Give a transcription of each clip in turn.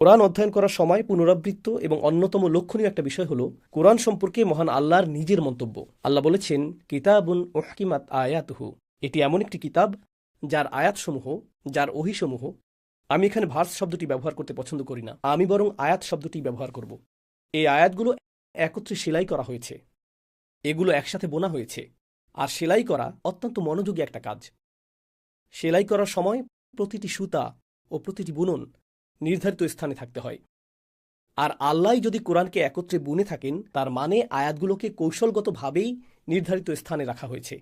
কোরআন অধ্যয়ন করার সময় পুনরাবৃত্ত এবং অন্যতম লক্ষণীয় একটা বিষয় হল, কোরআন সম্পর্কে মহান আল্লাহর নিজের মন্তব্য। আল্লাহ বলেছেন, কিতাবুন ওহকিমাত আয়াতহু। এটি এমন একটি কিতাব, যার আয়াতসমূহ, যার ওহিসমূহ আমি এখানে ভার্স শব্দটি ব্যবহার করতে পছন্দ করি না। আমি বরং আয়াত শব্দটি ব্যবহার করব। এই আয়াতগুলো একত্রে সেলাই করা হয়েছে। এগুলো একসাথে বোনা হয়েছে। আর সেলাই করা অত্যন্ত মনোযোগী একটা কাজ। সেলাই করার সময় প্রতিটি সুতা ও প্রতিটি বুনন নির্ধারিত স্থানে থাকতে হয়। আর আল্লাহ যদি কোরআনকে একত্রে বুনে থাকেন, তার মানে আয়াতগুলোকে কৌশলগতভাবেই নির্ধারিত স্থানে রাখা হয়েছে।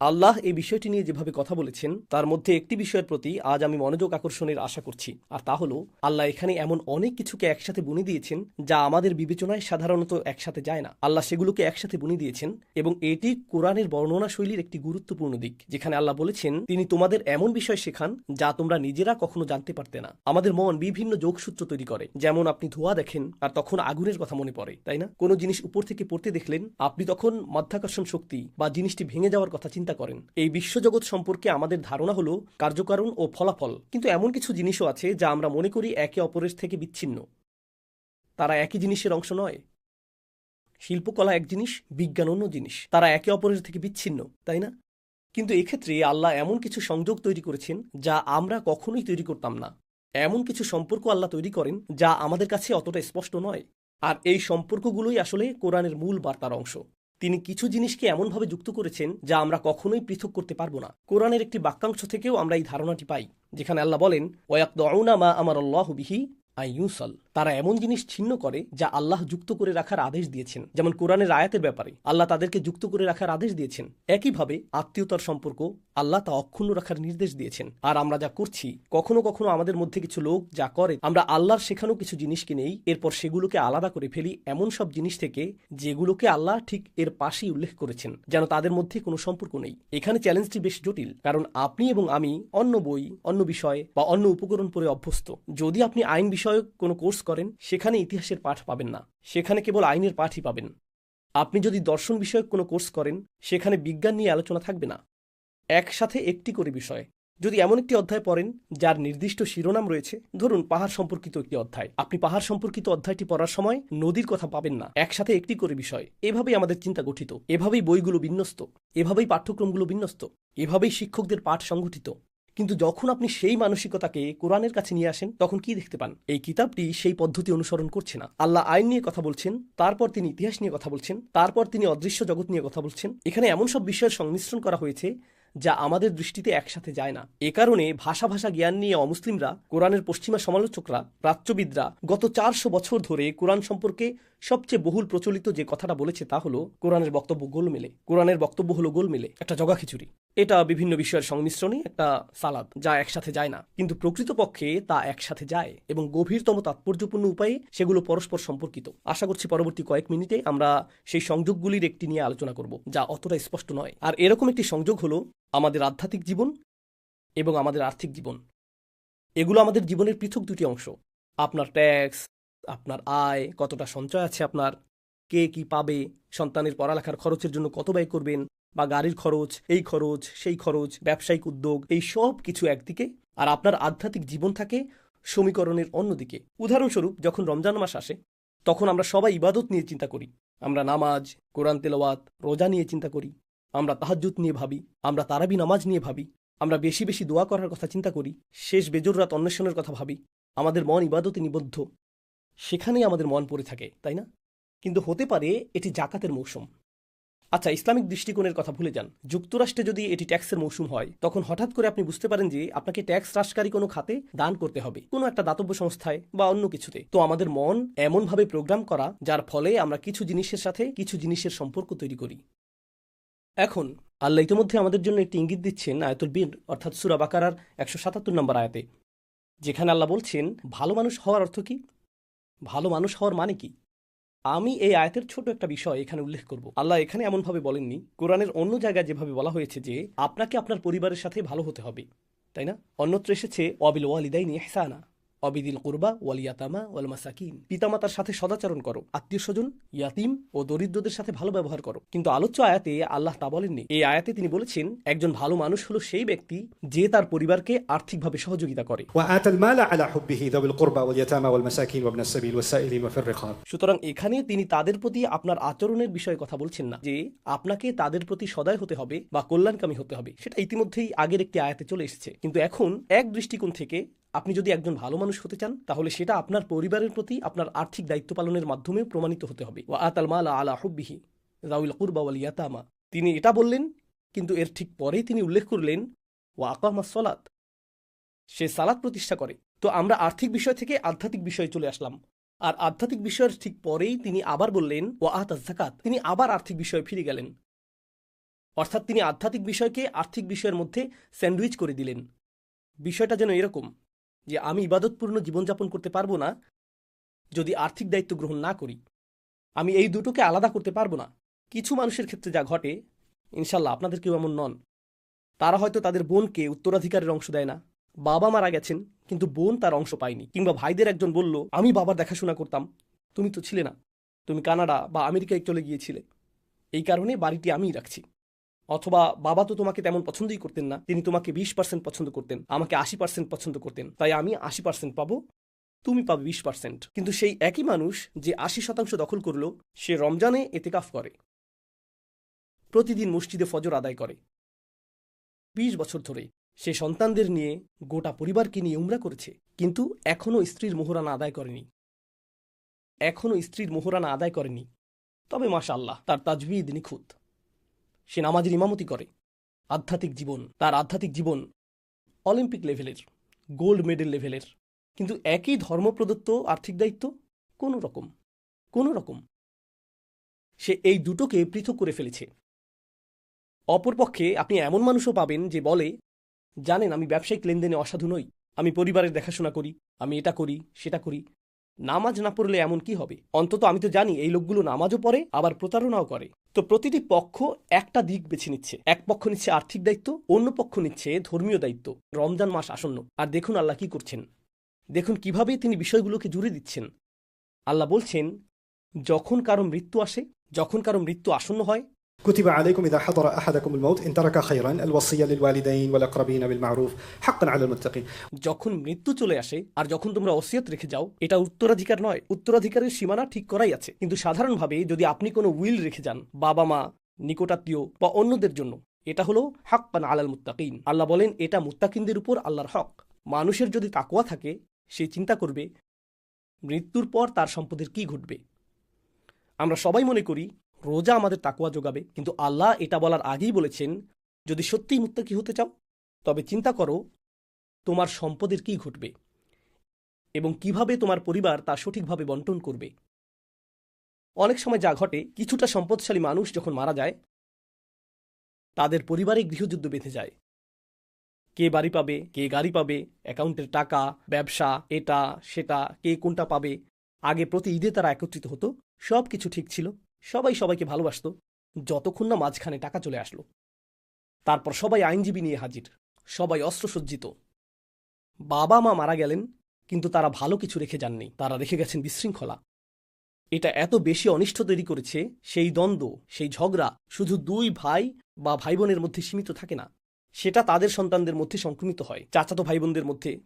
আল্লাহ এই বিষয়টি নিয়ে যেভাবে কথা বলেছেন, তার মধ্যে একটি বিষয়ের প্রতি আজ আমি মনোযোগ আকর্ষণের আশা করছি, আর তা হল, আল্লাহ এখানে এমন অনেক কিছুকে একসাথে বুনে দিয়েছেন যা আমাদের বিবেচনায় সাধারণত একসাথে যায় না। আল্লাহ সেগুলোকে একসাথে বুনে দিয়েছেন এবং এটি কোরআনের বর্ণনা শৈলীর একটি গুরুত্বপূর্ণ দিক, যেখানে আল্লাহ বলেছেন, তিনি তোমাদের এমন বিষয় শেখান যা তোমরা নিজেরা কখনো জানতে পারতে না। আমাদের মন বিভিন্ন যোগসূত্র তৈরি করে, যেমন আপনি ধোঁয়া দেখেন আর তখন আগুনের কথা মনে পড়ে, তাই না? কোনো জিনিস উপর থেকে পড়তে দেখলেন, আপনি তখন মাধ্যাকর্ষণ শক্তি বা জিনিসটি ভেঙে যাওয়ার কথা চিন্তা করেন। এই বিশ্বজগৎ সম্পর্কে আমাদের ধারণা হলো কার্যকারণ ও ফলাফল। কিন্তু এমন কিছু জিনিসও আছে যা আমরা মনে করি একে অপরের থেকে বিচ্ছিন্ন। তারা একই জিনিসের অংশ নয়। শিল্পকলা এক জিনিস, বিজ্ঞান অন্য জিনিস। তারা একে অপরের থেকে বিচ্ছিন্ন, তাই না? কিন্তু এক্ষেত্রে আল্লাহ এমন কিছু সংযোগ তৈরি করেছেন যা আমরা কখনোই তৈরি করতাম না। এমন কিছু সম্পর্ক আল্লাহ তৈরি করেন যা আমাদের কাছে অতটা স্পষ্ট নয়। আর এই সম্পর্কগুলোই আসলে কোরআনের মূল বার্তার অংশ। তিনি কিছু জিনিসকে এমনভাবে যুক্ত করেছেন যা আমরা কখনোই পৃথক করতে পারব না। কোরআনের একটি বাক্যাংশ থেকেও আমরা এই ধারণাটি পাই, যেখানে আল্লাহ বলেন ওয়াকদউনা মা আমার আল্লাহ বিহি আইয়ুসল তারা এমন জিনিস ছিন্ন করে যা আল্লাহ যুক্ত করে রাখার আদেশ দিয়েছেন। যেমন কোরআনের আয়াতের ব্যাপারে, আল্লাহ তাদেরকে যুক্ত করে রাখার আদেশ দিয়েছেন। একইভাবে আত্মীয়তার সম্পর্ক আল্লাহ তা অক্ষুণ্ণ রাখার নির্দেশ দিয়েছেন। আর আমরা যা করছি, কখনো কখনো আমাদের মধ্যে কিছু লোক যা করে, আমরা আল্লাহর শেখানো কিছু জিনিসকে নেই এরপর সেগুলোকে আলাদা করে ফেলি এমন সব জিনিস থেকে যেগুলোকে আল্লাহ ঠিক এর পাশেই উল্লেখ করেছেন, যেন তাদের মধ্যে কোনো সম্পর্ক নেই। এখানে চ্যালেঞ্জটি বেশ জটিল, কারণ আপনি এবং আমি অন্য বই, অন্য বিষয় বা অন্য উপকরণ পরে অভ্যস্ত। যদি আপনি আইন বিষয়ক কোনো কোর্স করেন, সেখানে ইতিহাসের পাঠ পাবেন না। সেখানে কেবল আইনের পাঠই পাবেন। আপনি যদি দর্শন বিষয়ক কোনো কোর্স করেন, সেখানে বিজ্ঞান নিয়ে আলোচনা থাকবে না। একসাথে একটি করে বিষয়। যদি এমন একটি অধ্যায় পড়েন, যার নির্দিষ্ট শিরোনাম রয়েছে, ধরুন পাহাড় সম্পর্কিত একটি অধ্যায়। আপনি পাহাড় সম্পর্কিত অধ্যায়টি পড়ার সময় নদীর কথা পাবেন না। একসাথে একটি করে বিষয়। এভাবেই আমাদের চিন্তা গঠিত। এভাবেই বইগুলো বিন্যস্ত। এভাবেই পাঠ্যক্রমগুলো বিন্যস্ত। এভাবেই শিক্ষকদের পাঠ সংগঠিত। কিন্তু যখন আপনি সেই মানসিকতাকে কোরআনের কাছে নিয়ে আসেন, তখন কি দেখতে পান? এই কিতাবটি সেই পদ্ধতি অনুসরণ করছে না। আল্লাহ আইন নিয়ে কথা বলছেন, তারপর তিনি ইতিহাস নিয়ে কথা বলছেন, তারপর তিনি অদৃশ্য জগৎ নিয়ে কথা বলছেন। এখানে এমন সব বিষয়ের সংমিশ্রণ করা হয়েছে যা আমাদের দৃষ্টিতে একসাথে যায় না। এ কারণে ভাষা ভাষা জ্ঞান নিয়ে অমুসলিমরা, কোরআনের পশ্চিমা সমালোচকরা, প্রাচ্যবিদরা গত চারশো বছর ধরে কোরআন সম্পর্কে সবচেয়ে বহুল প্রচলিত যে কথাটা বলেছে তা হলো, কোরআনের বক্তব্য গোলমেলে। কোরআনের বক্তব্য হলো গোলমেলে, একটা জগা খিচুড়ি এটা বিভিন্ন বিষয়ের সংমিশ্রণে একটা সালাদ, যা একসাথে যায় না। কিন্তু প্রকৃতপক্ষে তা একসাথে যায় এবং গভীরতম তাৎপর্যপূর্ণ উপায়ে সেগুলো পরস্পর সম্পর্কিত। আশা করছি পরবর্তী কয়েক মিনিটে আমরা সেই সংযোগগুলির একটি নিয়ে আলোচনা করব, যা অতটা স্পষ্ট নয়। আর এরকম একটি সংযোগ হলো আমাদের আধ্যাত্মিক জীবন এবং আমাদের আর্থিক জীবন। এগুলো আমাদের জীবনের পৃথক দুটি অংশ। আপনার ট্যাক্স, আপনার আয়, কতটা সঞ্চয় আছে আপনার, কে কি পাবে, সন্তানের পড়ালেখার খরচের জন্য কত ব্যয় করবেন বা গাড়ির খরচ, এই খরচ, সেই খরচ, ব্যবসায়িক উদ্যোগ, এই সব কিছু একদিকে। আর আপনার আধ্যাত্মিক জীবন থাকে সমীকরণের অন্যদিকে। উদাহরণস্বরূপ, যখন রমজান মাস আসে, তখন আমরা সবাই ইবাদত নিয়ে চিন্তা করি। আমরা নামাজ, কোরআন তেলাওয়াত, রোজা নিয়ে চিন্তা করি। আমরা তাহাজ্জুদ নিয়ে ভাবি, আমরা তারাবি নামাজ নিয়ে ভাবি। আমরা বেশি বেশি দোয়া করার কথা চিন্তা করি, শেষ বেজর রাত অন্বেষণের কথা ভাবি। আমাদের মন ইবাদতে নিবদ্ধ। সেখানেই আমাদের মন পড়ে থাকে, তাই না? কিন্তু হতে পারে এটি জাকাতের মৌসুম। আচ্ছা ইসলামিক দৃষ্টিকোণের কথা ভুলে যান। যুক্তরাষ্ট্রে যদি এটি ট্যাক্সের মৌসুম হয়, তখন হঠাৎ করে আপনি বুঝতে পারেন যে আপনাকে ট্যাক্স হ্রাসকারী কোনো খাতে দান করতে হবে, কোনো একটা দাতব্য সংস্থায় বা অন্য কিছুতে। তো আমাদের মন এমনভাবে প্রোগ্রাম করা, যার ফলে আমরা কিছু জিনিসের সাথে কিছু জিনিসের সম্পর্ক তৈরি করি। এখন, আল্লাহ ইতিমধ্যে আমাদের জন্য একটি ইঙ্গিত দিচ্ছেন আয়াতুল বিন, অর্থাৎ সুরা বাকারার একশো সাতাত্তর নম্বর আয়াতে। যেখানে আল্লাহ বলছেন, ভালো মানুষ হওয়ার অর্থ কি? ভালো মানুষ হওয়ার মানে কি? আমি এই আয়াতের ছোট একটা বিষয় এখানে উল্লেখ করব। আল্লাহ এখানে এমনভাবে বলেননি, কোরআনের অন্য জায়গায় যেভাবে বলা হয়েছে যে, আপনাকে আপনার পরিবারের সাথে ভালো হতে হবে, তাই না? অন্যত্র এসেছে অবিল ওয়ালিদাইনি ইহসানা। অবিদিল কুরবা ওয়াল ইয়াতামা ওয়াল মাসাকিন। পিতামাতার সাথে সদাচরণ করো আত্মীয় স্বজন ইয়াতিম ও দরিদ্রদের সাথে ভালো ব্যবহার করো। কিন্তু আলোচ্য আয়াতে আল্লাহ তা বলেননি। এই আয়াতে তিনি বলেছেন একজন ভালো মানুষ হলো সেই ব্যক্তি যে তার পরিবারকে আর্থিকভাবে সহযোগিতা করে। সুতরাং এখানে তিনি তাদের প্রতি আপনার আচরণের বিষয়ে কথা বলছেন না যে আপনাকে তাদের প্রতি সদয় হতে হবে বা কল্যাণকামী হতে হবে। সেটা ইতিমধ্যেই আগের একটি আয়াতে চলে এসেছে। কিন্তু এখন এক দৃষ্টিকোণ থেকে আপনি যদি একজন ভালো মানুষ হতে চান, তাহলে সেটা আপনার পরিবারের প্রতি আপনার আর্থিক দায়িত্ব পালনের মাধ্যমে প্রমাণিত হতে হবে। ওয়া আতাল মালা আলা হুব্বিহি রাউল কুরবা ওয়াল ইয়াতামা। তিনি এটা বললেন, কিন্তু এর ঠিক পরেই তিনি উল্লেখ করলেন, ওয়া আকামা সলাত, সে সালাত প্রতিষ্ঠা করে। তো আমরা আর্থিক বিষয় থেকে আধ্যাত্মিক বিষয়ে চলে আসলাম। আর আধ্যাত্মিক বিষয়ের ঠিক পরেই তিনি আবার বললেন ও আহতাজ তিনি আবার আর্থিক বিষয়ে ফিরে গেলেন। অর্থাৎ তিনি আধ্যাত্মিক বিষয়কে আর্থিক বিষয়ের মধ্যে স্যান্ডউইচ করে দিলেন। বিষয়টা যেন এরকম যে আমি ইবাদতপূর্ণ জীবনযাপন করতে পারব না যদি আর্থিক দায়িত্ব গ্রহণ না করি। আমি এই দুটোকে আলাদা করতে পারব না। কিছু মানুষের ক্ষেত্রে যা ঘটে ইনশাল্লাহ আপনাদের কেউ এমন নন। তারা হয়তো তাদের বোনকে উত্তরাধিকারের অংশ দেয় না। বাবা মারা গেছেন, কিন্তু বোন তার অংশ পায়নি। কিংবা ভাইদের একজন বলল, আমি বাবার দেখাশোনা করতাম। তুমি তো ছিলে না। তুমি কানাডা বা আমেরিকায় চলে গিয়েছিলে। এই কারণে বাড়িটি আমিই রাখছি। অথবা বাবা তো তোমাকে তেমন পছন্দই করতেন না। তিনি তোমাকে বিশ পার্সেন্ট পছন্দ করতেন, আমাকে আশি পার্সেন্ট পছন্দ করতেন। তাই আমি আশি পার্সেন্ট পাবো, তুমি পাবে বিশ পার্সেন্ট কিন্তু সেই একই মানুষ যে আশি শতাংশ দখল করল, সে রমজানে এতেকাফ করে। প্রতিদিন মসজিদে ফজর আদায় করে। বিশ বছর ধরে সে সন্তানদের নিয়ে গোটা পরিবারকে নিয়ে উমরা করেছে, কিন্তু এখনও স্ত্রীর মোহরানা আদায় করেনি। এখনও স্ত্রীর মোহরানা আদায় করেনি। তবে মাশা আল্লাহ তার তাজবিদ নিখুঁত। সে নামাজের ইমামতি করে। আধ্যাত্মিক জীবন, তার আধ্যাত্মিক জীবন অলিম্পিক লেভেলের, গোল্ড মেডেল লেভেলের। কিন্তু একই ধর্ম প্রদত্ত আর্থিক দায়িত্ব কোনো রকম কোনো রকম। সে এই দুটোকে পৃথক করে ফেলেছে। অপরপক্ষে আপনি এমন মানুষও পাবেন যে বলে, জানেন আমি ব্যবসায়িক লেনদেনে অসাধু নই, আমি পরিবারের দেখাশোনা করি, আমি এটা করি, সেটা করি। নামাজ না পড়লে এমন কি হবে? অন্তত আমি তো জানি এই লোকগুলো নামাজও পড়ে, আবার প্রতারণাও করে। তো প্রতিটি পক্ষ একটা দিক বেছে নিচ্ছে। এক পক্ষ নিচ্ছে আর্থিক দায়িত্ব, অন্য পক্ষ নিচ্ছে ধর্মীয় দায়িত্ব। রমজান মাস আসন্ন। আর দেখুন আল্লাহ কি করছেন। দেখুন কীভাবে তিনি বিষয়গুলোকে জুড়ে দিচ্ছেন। আল্লাহ বলছেন, যখন কারও মৃত্যু আসে, যখন কারও মৃত্যু আসন্ন হয় كتب عليكم إذا حضر أحدكم الموت إن ترك خيرا الوصية للوالدين والأقربين بالمعروف حقا على المتقين যখন মৃত্যু চলে আসে আর যখন তোমরা ওসিয়ত রেখে যাও এটা উত্তরাধিকার নয় উত্তরাধিকারের সীমানা ঠিক করাই আছে কিন্তু সাধারণভাবে যদি আপনি কোনো উইল রেখে যান বাবা মা নিকটাত্মীয় বা অন্যদের জন্য এটা হলো হাক্কান আলাল মুত্তাকিন আল্লাহ বলেন এটা মুত্তাকিনদের উপর আল্লাহর হক মানুষের যদি তাকোয়া থাকে সে চিন্তা করবে মৃত্যুর পর তার সম্পদের কি ঘটবে আমরা সবাই মনে করি রোজা আমাদের তাকুয়া যোগাবে। কিন্তু আল্লাহ এটা বলার আগেই বলেছেন, যদি সত্যিই মুত্তাকি হতে চাও, তবে চিন্তা করো তোমার সম্পদের কি ঘটবে এবং কীভাবে তোমার পরিবার তা সঠিকভাবে বন্টন করবে। অনেক সময় যা ঘটে, কিছুটা সম্পদশালী মানুষ যখন মারা যায়, তাদের পরিবারে গৃহযুদ্ধ বেঁধে যায়। কে বাড়ি পাবে, কে গাড়ি পাবে, অ্যাকাউন্টের টাকা, ব্যবসা, এটা, সেটা, কে কোনটা পাবে, আগে প্রতি ঈদে তারা একত্রিত হতো সব কিছু ঠিক ছিল। সবাই সবাইকে ভালোবাসত, যতক্ষণ না মাঝখানে টাকা চলে আসলো। তারপর সবাই আইনজীবী নিয়ে হাজির, সবাই অস্ত্রসজ্জিত। বাবা, মা মারা গেলেন, কিন্তু তারা ভালো কিছু রেখে যাননি, তারা রেখে গেছেন বিশৃঙ্খলা। এটা এত বেশি অনিষ্ট তৈরি করেছে, সেই দ্বন্দ্ব, সেই ঝগড়া শুধু দুই ভাই বা ভাই বোনের মধ্যে সীমিত থাকে না। সেটা তাদের সন্তানদের মধ্যে সংক্রমিত হয়, চাচাতো ভাই বোনদের মধ্যে।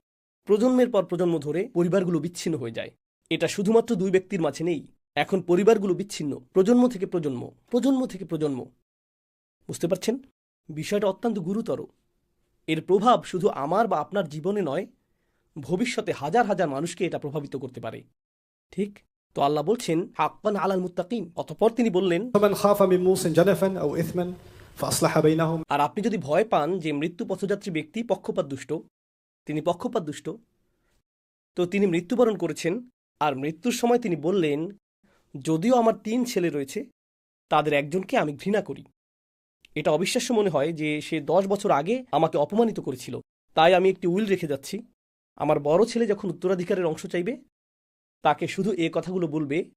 প্রজন্মের পর প্রজন্ম ধরে পরিবারগুলো বিচ্ছিন্ন হয়ে যায়। এটা শুধুমাত্র দুই ব্যক্তির মাঝে নেই এখন পরিবারগুলো বিচ্ছিন্ন। প্রজন্ম থেকে প্রজন্ম প্রজন্ম থেকে প্রজন্ম। বুঝতে পারছেন? বিষয়টা অত্যন্ত গুরুতর। এর প্রভাব শুধু আমার বা আপনার জীবনে নয় ভবিষ্যতে হাজার হাজার মানুষকে এটা প্রভাবিত করতে পারে। ঠিক? তো আল্লাহ বলছেন হাক্কান আলাল মুত্তাকিম অতঃপর তিনি বললেন আর আপনি যদি ভয় পান যে মৃত্যু পথযাত্রী ব্যক্তি পক্ষপাত দুষ্ট তিনি পক্ষপাত দুষ্ট। তো তিনি মৃত্যুবরণ করেছেন আর মৃত্যুর সময় তিনি বললেন যদিও আমার তিন ছেলে রয়েছে, তাদের একজনকে আমি ঘৃণা করি। এটা অবিশ্বাস্য মনে হয় যে সে দশ বছর আগে আমাকে অপমানিত করেছিল। তাই আমি একটি উইল রেখে যাচ্ছি। আমার বড় ছেলে যখন উত্তরাধিকারের অংশ চাইবে, তাকে শুধু এ কথাগুলো বলবে,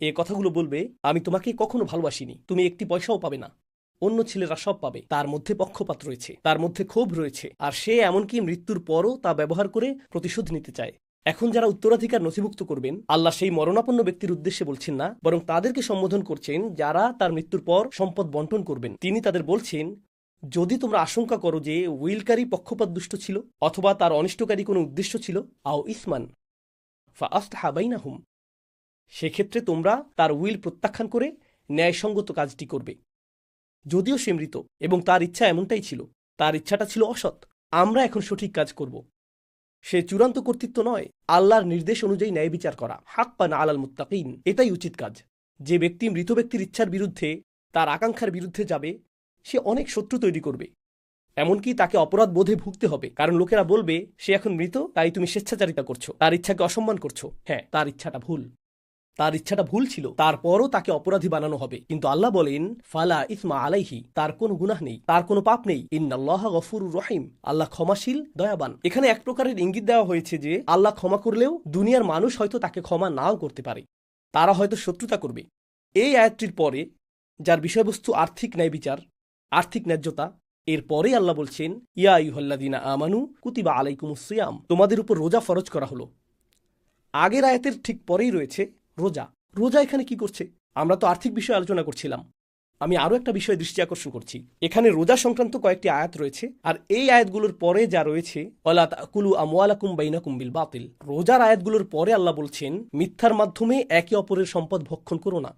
এ কথাগুলো বলবে, আমি তোমাকে কখনো ভালোবাসিনি। তুমি একটি পয়সাও পাবে না। অন্য ছেলেরা সব পাবে। তার মধ্যে পক্ষপাত রয়েছে। তার মধ্যে ক্ষোভ রয়েছে। আর সে এমনকি মৃত্যুর পরও তা ব্যবহার করে প্রতিশোধ নিতে চায়। এখন যারা উত্তরাধিকার নথিভুক্ত করবেন, আল্লাহ সেই মরণাপন্ন ব্যক্তির উদ্দেশ্যে বলছেন না, বরং তাদেরকে সম্বোধন করছেন যারা তার মৃত্যুর পর সম্পদ বন্টন করবেন। তিনি তাদের বলছেন, যদি তোমরা আশঙ্কা করো যে উইলকারী পক্ষপাত দুষ্ট ছিল অথবা তার অনিষ্টকারী কোনো উদ্দেশ্য ছিল, আও ইসমান ফা আস্তাহাবাইনাহুম সেক্ষেত্রে তোমরা তার উইল প্রত্যাখ্যান করে ন্যায়সঙ্গত কাজটি করবে। যদিও সে মৃত এবং তার ইচ্ছা এমনটাই ছিল, তার ইচ্ছাটা ছিল অসৎ, আমরা এখন সঠিক কাজ করব। সে চূড়ান্ত কর্তৃত্ব নয়, আল্লাহর নির্দেশ অনুযায়ী ন্যায় বিচার করা। হাক্কান আলাল মুত্তাকিন, এটাই উচিত কাজ। যে ব্যক্তি মৃত ব্যক্তির ইচ্ছার বিরুদ্ধে, তার আকাঙ্ক্ষার বিরুদ্ধে যাবে, সে অনেক শত্রু তৈরি করবে। এমনকি তাকে অপরাধ বোধে ভুগতে হবে। কারণ লোকেরা বলবে, সে এখন মৃত, তাই তুমি স্বেচ্ছাচারিতা করছ। তার ইচ্ছাকে অসম্মান করছ। হ্যাঁ তার ইচ্ছাটা ভুল। তার ইচ্ছাটা ভুল ছিল। তারপরও তাকে অপরাধী বানানো হবে। কিন্তু আল্লাহ বলেন, ফালা ইসমা আলাইহি, তার কোনো গুনাহ নেই, তার কোনো পাপ নেই। ইন্নাল্লাহ গফুর রহিম, আল্লাহ ক্ষমাশীল, দয়াবান। এখানে এক প্রকারের ইঙ্গিত দেওয়া হয়েছে যে, আল্লাহ ক্ষমা করলেও দুনিয়ার মানুষ হয়তো তাকে ক্ষমা নাও করতে পারে। তারা হয়তো শত্রুতা করবে। এই আয়াতটির পরে, যার বিষয়বস্তু আর্থিক ন্যায় বিচার, আর্থিক ন্যায্যতা এরপরে আল্লাহ বলছেন, ইয়া ইহল্লাদিনা আমানু কুতিবা আলাইকুমুসিয়াম তোমাদের উপর রোজা ফরজ করা হলো। আগের আয়াতের ঠিক পরেই রয়েছে রোজা। রোজা এখানে কি করছে? আমরা তো আর্থিক বিষয়ে আলোচনা করছিলাম। আমি আরও একটা বিষয়ে দৃষ্টি আকর্ষণ করছি। এখানে রোজা সংক্রান্ত কয়েকটি আয়াত রয়েছে, আর এই আয়াতগুলোর পরে যা রয়েছে বাতিল। রোজার আয়াতগুলোর পরে আল্লাহ বলছেন, মিথ্যার মাধ্যমে একে অপরের সম্পদ ভক্ষণ করো না।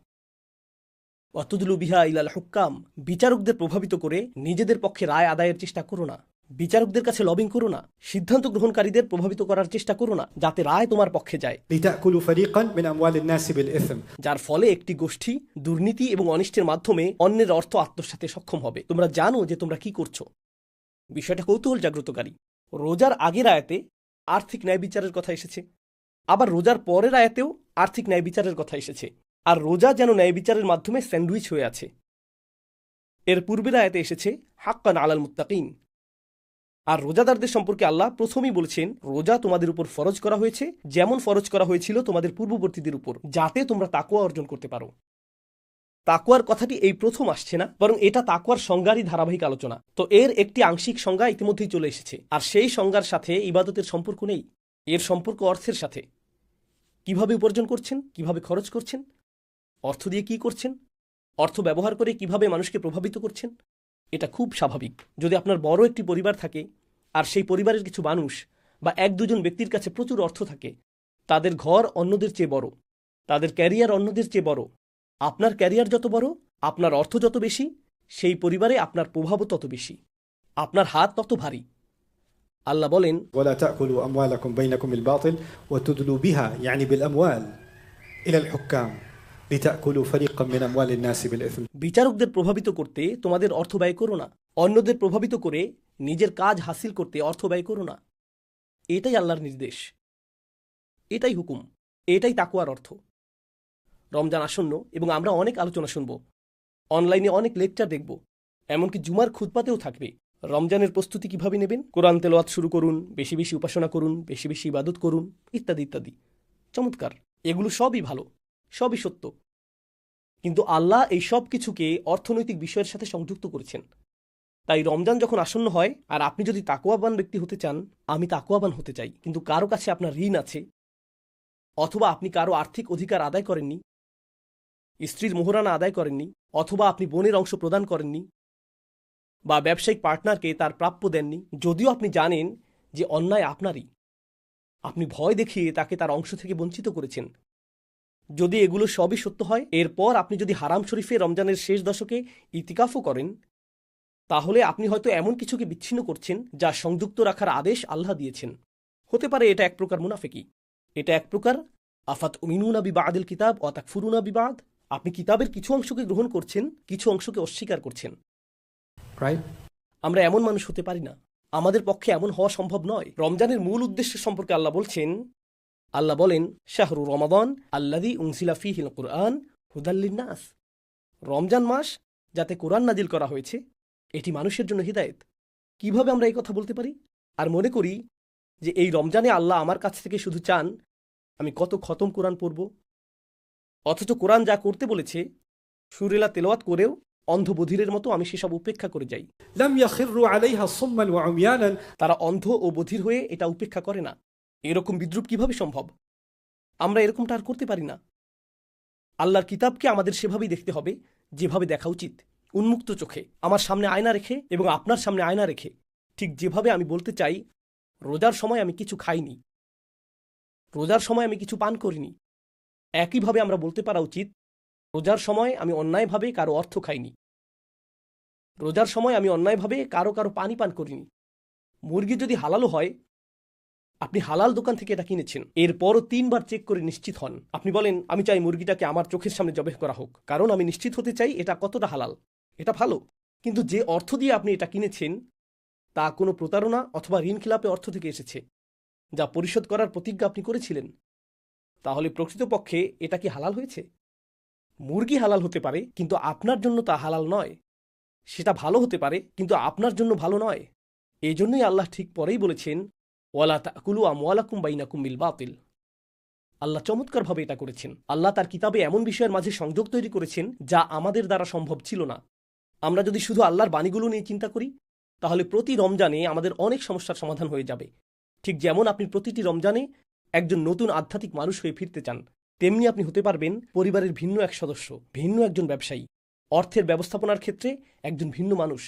অতুদুলু বিহা ইলাল হুক্কাম। বিচারকদের প্রভাবিত করে নিজেদের পক্ষে রায় আদায়ের চেষ্টা করো না। বিচারকদের কাছে লবিং করো না সিদ্ধান্ত গ্রহণকারীদের প্রভাবিত করার চেষ্টা করো না যাতে রায় তোমার পক্ষে যায়। যার ফলে একটি গোষ্ঠী দুর্নীতি এবং অনিষ্টের মাধ্যমে অন্যের অর্থ আত্মসাতে সক্ষম হবে। তোমরা জানো যে তোমরা কি করছ। বিষয়টা কৌতূহল জাগ্রতকারী। রোজার আগের আয়াতে আর্থিক ন্যায় বিচারের কথা এসেছে। আবার রোজার পরের আয়াতেও আর্থিক ন্যায় বিচারের কথা এসেছে। আর রোজা যেন ন্যায় বিচারের মাধ্যমে স্যান্ডউইচ হয়ে আছে। এর পূর্বের আয়াতে এসেছে হাক্কান আলাল মুত্তাকিন। আর রোজাদারদের সম্পর্কে আল্লাহ প্রথমেই বলেছেন, রোজা তোমাদের উপর ফরজ করা হয়েছে, যেমন ফরজ করা হয়েছিল তোমাদের পূর্ববর্তীদের উপর, যাতে তোমরা তাকুয়া অর্জন করতে পারো। তাকুয়ার কথাটি এই প্রথম আসছে না, বরং এটা তাকুয়ার সংজ্ঞারই ধারাবাহিক আলোচনা। তো এর একটি আংশিক সংজ্ঞা ইতিমধ্যেই চলে এসেছে। আর সেই সংজ্ঞার সাথে ইবাদতের সম্পর্ক নেই, এর সম্পর্ক অর্থের সাথে। কীভাবে উপার্জন করছেন, কীভাবে খরচ করছেন, অর্থ দিয়ে কি করছেন, অর্থ ব্যবহার করে কীভাবে মানুষকে প্রভাবিত করছেন এটা খুব স্বাভাবিক যদি আপনার বড় একটি পরিবার থাকে আর সেই পরিবারের কিছু মানুষ বা এক দুজন ব্যক্তির কাছে প্রচুর অর্থ থাকে তাদের ঘর অন্যদের চেয়ে বড় তাদের ক্যারিয়ার অন্যদের চেয়ে বড় আপনার ক্যারিয়ার যত বড় আপনার অর্থ যত বেশি সেই পরিবারে আপনার প্রভাবও তত বেশি আপনার হাত তত ভারী আল্লাহ বলেন ولا تأكلوا أموالكم بينكم بالباطل وتدلوا بها يعني بالأموال إلى الحكام বিচারকদের প্রভাবিত করতে তোমাদের অর্থ ব্যয় করো না। অন্যদের প্রভাবিত করে নিজের কাজ হাসিল করতে অর্থ ব্যয় করো না। এটাই আল্লাহর নির্দেশ। এটাই হুকুম। এটাই তাকুয়ার অর্থ। রমজান আসন্ন এবং আমরা অনেক আলোচনা শুনব। অনলাইনে অনেক লেকচার দেখব। এমনকি জুমার খুদপাতেও থাকবে। রমজানের প্রস্তুতি কীভাবে নেবেন? কোরআন তেলোয়াত শুরু করুন, বেশি বেশি উপাসনা করুন, বেশি বেশি ইবাদত করুন, ইত্যাদি ইত্যাদি। চমৎকার। এগুলো সবই ভালো। সবই সত্য। কিন্তু আল্লাহ এই সব কিছুকে অর্থনৈতিক বিষয়ের সাথে সংযুক্ত করেছেন। তাই রমজান যখন আসন্ন হয়, আর আপনি যদি তাকুয়াবান ব্যক্তি হতে চান, আমি তাকুয়াবান হতে চাই, কিন্তু কারও কাছে আপনার ঋণ আছে, অথবা আপনি কারও আর্থিক অধিকার আদায় করেননি, স্ত্রীর মোহরানা আদায় করেননি, অথবা আপনি বোনের অংশ প্রদান করেননি, বা ব্যবসায়িক পার্টনারকে তার প্রাপ্য দেননি, যদিও আপনি জানেন যে অন্যায় আপনারই। আপনি ভয় দেখিয়ে তাকে তার অংশ থেকে বঞ্চিত করেছেন। যদি এগুলো সবই সত্য হয় এরপর আপনি যদি হারাম শরীফে রমজানের শেষ দশকে ইতিকাফও করেন তাহলে আপনি হয়তো এমন কিছুকে বিচ্ছিন্ন করছেন যা সংযুক্ত রাখার আদেশ আল্লাহ দিয়েছেন। হতে পারে এটা এক প্রকার মুনাফেকি। এটা এক প্রকার আফাত উমিনুনা বিবা আদিল কিতাব অতাক ফুরুনা বিবাদ। আপনি কিতাবের কিছু অংশকে গ্রহণ করছেন কিছু অংশকে অস্বীকার করছেন। আমরা এমন মানুষ হতে পারি না। আমাদের পক্ষে এমন হওয়া সম্ভব নয়। রমজানের মূল উদ্দেশ্য সম্পর্কে আল্লাহ বলছেন আল্লাহ বলেন শাহরু রমাদন আল্লাদি উংসিলা ফিহিল কুরআন নাস রমজান মাস যাতে কোরআন নাজিল করা হয়েছে এটি মানুষের জন্য হৃদায়ত। কীভাবে আমরা এই কথা বলতে পারি? আর মনে করি যে এই রমজানে আল্লাহ আমার কাছ থেকে শুধু চান আমি কত খতম কোরআন পড়ব। অথচ কোরআন যা করতে বলেছে সুরেলা তেলোয়াত করেও অন্ধবধিরের মতো আমি সেসব উপেক্ষা করে যাই। তারা অন্ধ ও বধির হয়ে এটা উপেক্ষা করে না। এরকম বিদ্রুপ কীভাবে সম্ভব? আমরা এরকমটা আর করতে পারি না। আল্লাহর কিতাবকে আমাদের সেভাবেই দেখতে হবে, যেভাবে দেখা উচিত, উন্মুক্ত চোখে, আমার সামনে আয়না রেখে এবং আপনার সামনে আয়না রেখে। ঠিক যেভাবে আমি বলতে চাই, রোজার সময় আমি কিছু খাইনি। রোজার সময় আমি কিছু পান করিনি। একইভাবে আমরা বলতে পারা উচিত, রোজার সময় আমি অন্যায়ভাবে কারও অর্থ খাইনি। রোজার সময় আমি অন্যায়ভাবে কারও কারও পানি পান করিনি। মুরগি যদি হালালো হয় আপনি হালাল দোকান থেকে এটা কিনেছেন। এরপরও তিনবার চেক করে নিশ্চিত হন। আপনি বলেন, আমি চাই মুরগিটাকে আমার চোখের সামনে জবেহ করা হোক। কারণ আমি নিশ্চিত হতে চাই এটা কতটা হালাল। এটা ভালো। কিন্তু যে অর্থ দিয়ে আপনি এটা কিনেছেন, তা কোনো প্রতারণা অথবা ঋণ খিলাপে অর্থ থেকে এসেছে, যা পরিশোধ করার প্রতিজ্ঞা আপনি করেছিলেন। তাহলে প্রকৃতপক্ষে এটা কি হালাল হয়েছে? মুরগি হালাল হতে পারে, কিন্তু আপনার জন্য তা হালাল নয়। সেটা ভালো হতে পারে, কিন্তু আপনার জন্য ভালো নয়। এজন্যই আল্লাহ ঠিক পরেই বলেছেন ওয়ালা তাকুলু আমওয়ালাকুম বাইনাকুম বিল বাতিল। আল্লাহ চমৎকারভাবে এটা করেছেন। আল্লাহ তার কিতাবে এমন বিষয়ের মাঝে সংযোগ তৈরি করেছেন যা আমাদের দ্বারা সম্ভব ছিল না। আমরা যদি শুধু আল্লাহর বাণীগুলো নিয়ে চিন্তা করি, তাহলে প্রতি রমজানে আমাদের অনেক সমস্যার সমাধান হয়ে যাবে। ঠিক যেমন আপনি প্রতিটি রমজানে একজন নতুন আধ্যাত্মিক মানুষ হয়ে ফিরতে চান, তেমনি আপনি হতে পারবেন পরিবারের ভিন্ন এক সদস্য, ভিন্ন একজন ব্যবসায়ী, অর্থের ব্যবস্থাপনার ক্ষেত্রে একজন ভিন্ন মানুষ।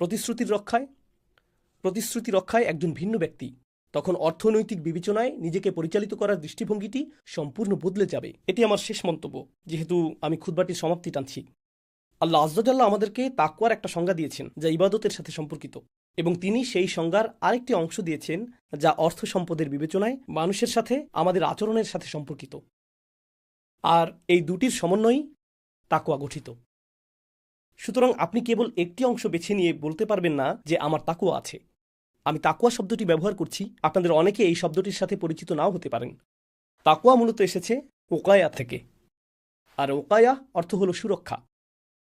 প্রতিশ্রুতির রক্ষায় প্রতিশ্রুতি রক্ষায় একজন ভিন্ন ব্যক্তি। তখন অর্থনৈতিক বিবেচনায় নিজেকে পরিচালিত করার দৃষ্টিভঙ্গিটি সম্পূর্ণ বদলে যাবে। এটি আমার শেষ মন্তব্য। যেহেতু আমি খুদবাটির সমাপ্তি টানছি। আল্লাহ আজ্জাল্লাহ আমাদেরকে তাকুয়ার একটা সংজ্ঞা দিয়েছেন, যা ইবাদতের সাথে সম্পর্কিত। এবং তিনি সেই সংজ্ঞার আরেকটি অংশ দিয়েছেন, যা অর্থ সম্পদের বিবেচনায় মানুষের সাথে, আমাদের আচরণের সাথে সম্পর্কিত। আর এই দুটির সমন্বয়ই তাকুয়া গঠিত। সুতরাং আপনি কেবল একটি অংশ বেছে নিয়ে বলতে পারবেন না যে আমার তাকুয়া আছে। আমি তাকুয়া শব্দটি ব্যবহার করছি, আপনাদের অনেকে এই শব্দটির সাথে পরিচিত নাও হতে পারেন। তাকুয়া মূলত এসেছে ওকায়া থেকে। আর ওকায়া অর্থ হল সুরক্ষা।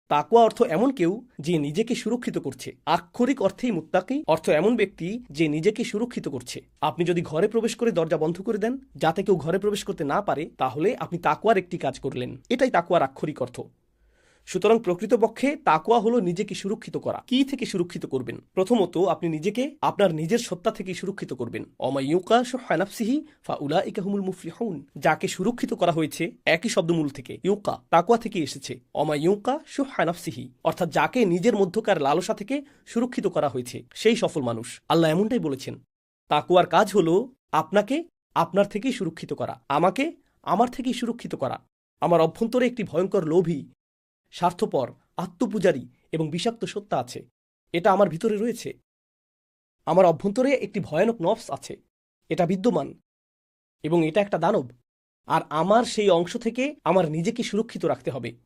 তাকুয়া অর্থ এমন কেউ যে নিজেকে সুরক্ষিত করছে। আক্ষরিক অর্থেই মুত্তাকি, অর্থ এমন ব্যক্তি যে নিজেকে সুরক্ষিত করছে। আপনি যদি ঘরে প্রবেশ করে দরজা বন্ধ করে দেন, যাতে কেউ ঘরে প্রবেশ করতে না পারে, তাহলে আপনি তাকুয়ার একটি কাজ করলেন। এটাই তাকুয়ার আক্ষরিক অর্থ। সুতরাং প্রকৃতপক্ষে তাকুয়া হলো নিজেকে সুরক্ষিত করা। কি থেকে সুরক্ষিত করবেন? প্রথমত, আপনি নিজেকে আপনার নিজের সত্তা থেকে সুরক্ষিত করবেন। ফা যাকে সুরক্ষিত করা হয়েছে একই শব্দমূল থেকে, ইউকা তাকুয়া থেকে এসেছে। অমাইউকা হানাফসিহি অর্থাৎ যাকে নিজের মধ্যকার লালসা থেকে সুরক্ষিত করা হয়েছে, সেই সফল মানুষ। আল্লাহ এমনটাই বলেছেন তাকুয়ার কাজ হলো আপনাকে আপনার থেকেই সুরক্ষিত করা, আমাকে আমার থেকেই সুরক্ষিত করা। আমার অভ্যন্তরে একটি ভয়ঙ্কর লোভী স্বার্থপর, আত্মপূজারী এবং বিষাক্ত সত্তা আছে। এটা আমার ভিতরে রয়েছে। আমার অভ্যন্তরে একটি ভয়ানক নফস আছে। এটা বিদ্যমান এবং এটা একটা দানব। আর আমার সেই অংশ থেকে আমার নিজেকে সুরক্ষিত রাখতে হবে।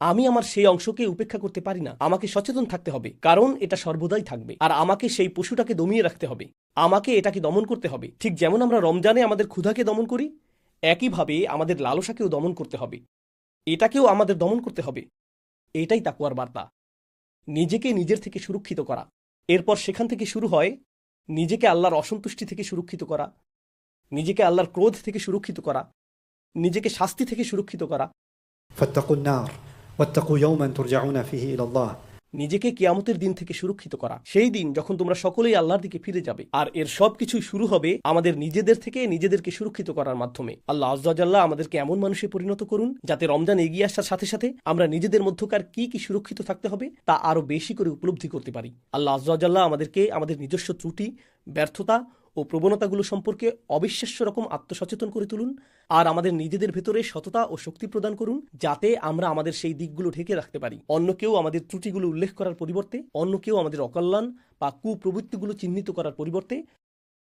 আমি আমার সেই অংশকে উপেক্ষা করতে পারি না। আমাকে সচেতন থাকতে হবে, কারণ এটা সর্বদাই থাকবে। আর আমাকে সেই পশুটাকে দমিয়ে রাখতে হবে। আমাকে এটাকে দমন করতে হবে। ঠিক যেমন আমরা রমজানে আমাদের ক্ষুধাকে দমন করি, একইভাবে আমাদের লালসাকেও দমন করতে হবে। এটাকেও আমাদের দমন করতে হবে। এটাই তাকুয়ার বার্তা। নিজেকে নিজের থেকে সুরক্ষিত করা। এরপর সেখান থেকে শুরু হয় নিজেকে আল্লাহর অসন্তুষ্টি থেকে সুরক্ষিত করা। নিজেকে আল্লাহর ক্রোধ থেকে সুরক্ষিত করা। নিজেকে শাস্তি থেকে সুরক্ষিত করা। ফত্তাকুন্নার ওয়াত্তাকু ইয়াউমান তুরজাউনা ফিহি ইলাল্লাহ। নিজেকে কিয়ামতের দিন থেকে সুরক্ষিত করা। সেই দিন যখন তোমরা সকলেই আল্লাহর দিকে ফিরে যাবে। আর এর সবকিছুই শুরু হবে আমাদের নিজেদের থেকে নিজেদেরকে সুরক্ষিত করার মাধ্যমে। আল্লাহ আজ্লাহ আমাদেরকে এমন মানুষে পরিণত করুন, যাতে রমজান এগিয়ে আসার সাথে সাথে আমরা নিজেদের মধ্যকার কি কি সুরক্ষিত থাকতে হবে তা আরও বেশি করে উপলব্ধি করতে পারি। আল্লাহ আজ্লাহ আমাদেরকে আমাদের নিজস্ব ত্রুটি, ব্যর্থতা ও প্রবণতাগুলো সম্পর্কে অবিশ্বাস্য রকম আত্মসচেতন করে তুলুন আর আমাদের নিজেদের ভেতরে সততা ও শক্তি প্রদান করুন যাতে আমরা আমাদের সেই দিকগুলো ঢেকে রাখতে পারি। অন্য কেউ আমাদের ত্রুটিগুলো উল্লেখ করার পরিবর্তে, অন্য কেউ আমাদের অকল্যাণ বা কুপ্রবৃত্তিগুলো চিহ্নিত করার পরিবর্তে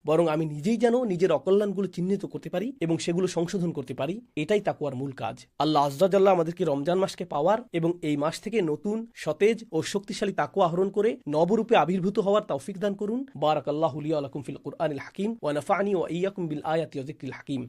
বরং আমি নিজেই যেন নিজের অকল্যাণগুলো চিহ্নিত করতে পারি এবং সেগুলো সংশোধন করতে পারি, এটাই তাকুয়ার মূল কাজ। আল্লাহ আজরাজাল্লাহ আমাদেরকে রমজান মাসকে পাওয়ার এবং এই মাস থেকে নতুন, সতেজ ও শক্তিশালী তাকুয়া আহরণ করে নবরূপে আবির্ভূত হওয়ার তৌফিক দান করুন। বারাক আল্লাহ আলকুম ফিল কুরআনিল হাকিম ওয়ানাফানি ওয়া ইয়াকুম বিল আয়াতি হাকিম।